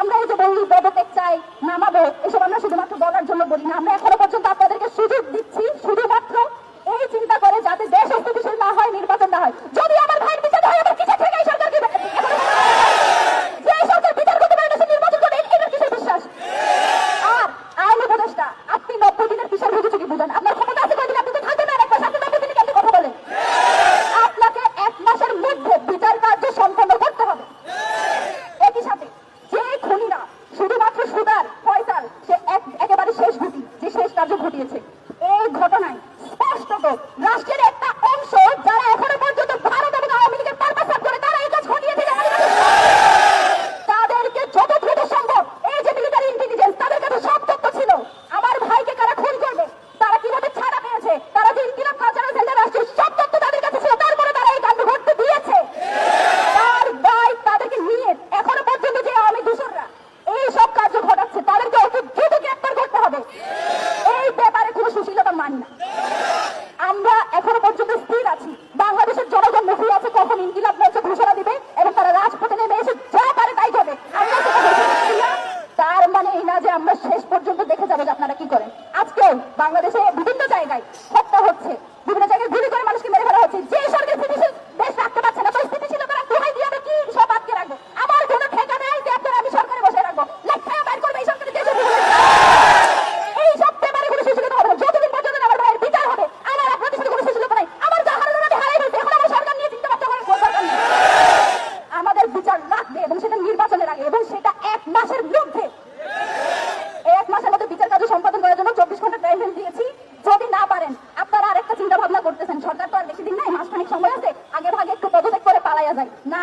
আমরা এই যে বন্ধু পদক্ষেপ চাই নামাবো এসব আমরা শুধুমাত্র বলার জন্য বলি না। আমরা এখনও পর্যন্ত আপনাদের রাষ্ট্রের একটা বাংলাদেশে আপনাকে প্রাইভেট দিয়েছি যদি না পারেন, আপনারা আরেকটা চিন্তা ভাবনা করতেছেন। সরকার তো আর বেশি দিন নাই, মাসখানেক সময় আছে আগে ভাগে একটু পদত্যাগ করে পালাইয়া যায় না